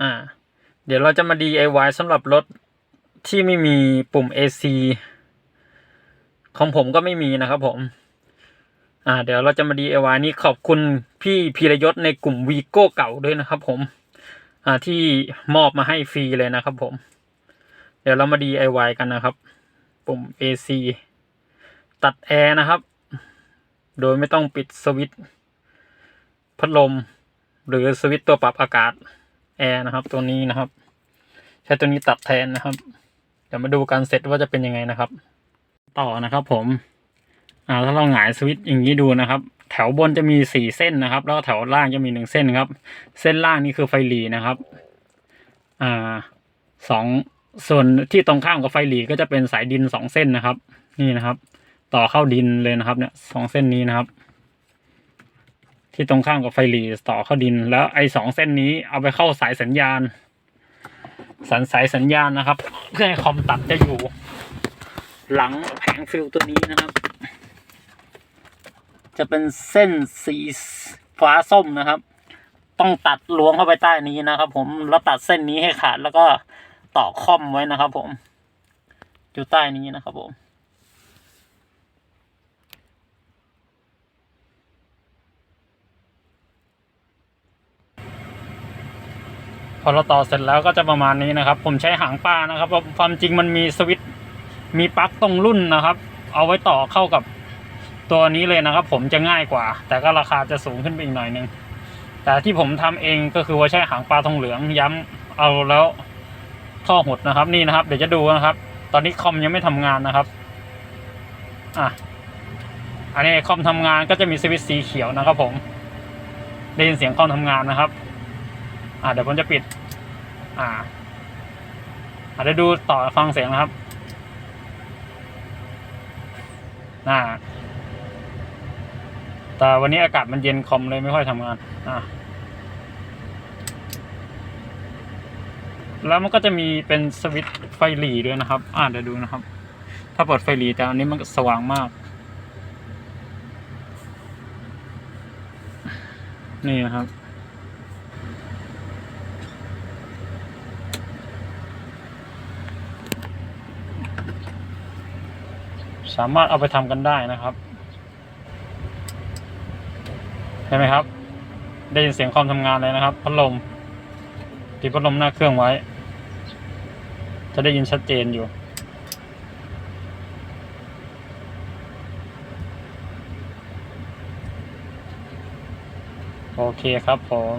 อ่า เดี๋ยวเราจะมา DIY สำหรับรถที่ไม่มีปุ่ม AC ของผมก็ไม่มีนะครับผม อ่า เดี๋ยวเราจะมา DIY นี่ขอบคุณพี่พีรยศในกลุ่มวีโก้เก่าด้วยนะครับผม อ่า ที่มอบมาให้ฟรีเลยนะครับผม เดี๋ยวเรามา DIY กันนะครับ ปุ่ม AC ตัดแอร์นะครับ โดยไม่ต้องปิดสวิตช์พัดลม หรือสวิตช์ตัวปรับอากาศ แอร์นะครับ ตัวนี้นะครับ ใช้ตัวนี้ตัดแทนนะครับ เดี๋ยวมาดูการเสร็จว่าจะเป็นยังไงนะครับ ต่อนะครับ ผม อ่าถ้าเราหงายสวิตช์อย่างนี้ดูนะครับ แถวบนจะมีสี่เส้นนะครับ แล้วแถวล่างจะมีหนึ่งเส้นครับ เส้นล่างนี่คือไฟหลีนะครับ อ่าสองส่วนที่ตรงข้ามกับไฟหลีก็จะเป็นสายดินสองเส้นนะครับ นี่นะครับ ต่อเข้าดินเลยนะครับ เนี่ยสองเส้นนี้นะครับ ที่ตรงข้ามกับไฟหลีต่อเข้าดิน แล้วไอ้สองเส้นนี้เอาไปเข้าสายสัญญาณ สันสายสัญญาณนะครับ เพื่อให้คอมตัดจะอยู่ หลังแผงฟิลตัวนี้นะครับ จะเป็นเส้นสีฟ้าส้มนะครับ ต้องตัดล้วงเข้าไปใต้นี้นะครับ ผมแล้วตัดเส้นนี้ให้ขาดแล้วก็ต่อคอมไว้นะครับ ผม อยู่ใต้นี้นะครับผม อเราต่อเสร็จแล้วก็จะประมาณนี้นะครับ ผมใช้หางปลานะครับความจริงมันมีสวิตมีปลั๊กตรงรุ่นนะครับ เอาไว้ต่อเข้ากับตัวนี้เลยนะครับ ผมจะง่ายกว่า แต่ก็ราคาจะสูงขึ้นไปอีกหน่อยนึงแต่ที่ผมทำเองก็คือว่าใช้หางปลาทองเหลืองย้ำเอาแล้วท่อหดนะครับนี่นะครับ เดี๋ยวจะดูนะครับ ตอนนี้คอมยังไม่ทำงานนะครับอะอันนี้คอมทำงานก็จะมีสวิตช์สีเขียวนะครับ ผมได้ยินเสียงคอมทำงานนะครับ อ่าเดี๋ยวผมจะปิด อ่าอาจจะดูต่อฟังเสียงนะครับน่าแต่วันนี้อากาศมันเย็นคอมเลยไม่ค่อยทำงาน อ่าแล้วมันก็จะมีเป็นสวิตช์ไฟหลีด้วยนะครับ อ่าเดี๋ยวดูนะครับ ถ้าเปิดไฟหลีแต่อันนี้มันสว่างมาก นี่นะครับ สามารถเอาไปทำกันได้นะครับเห็นไหมครับ ได้ยินเสียงคอมทำงานเลยนะครับพัดลมติดพัดลมหน้าเครื่องไว้ จะได้ยินชัดเจนอยู่โอเคครับผม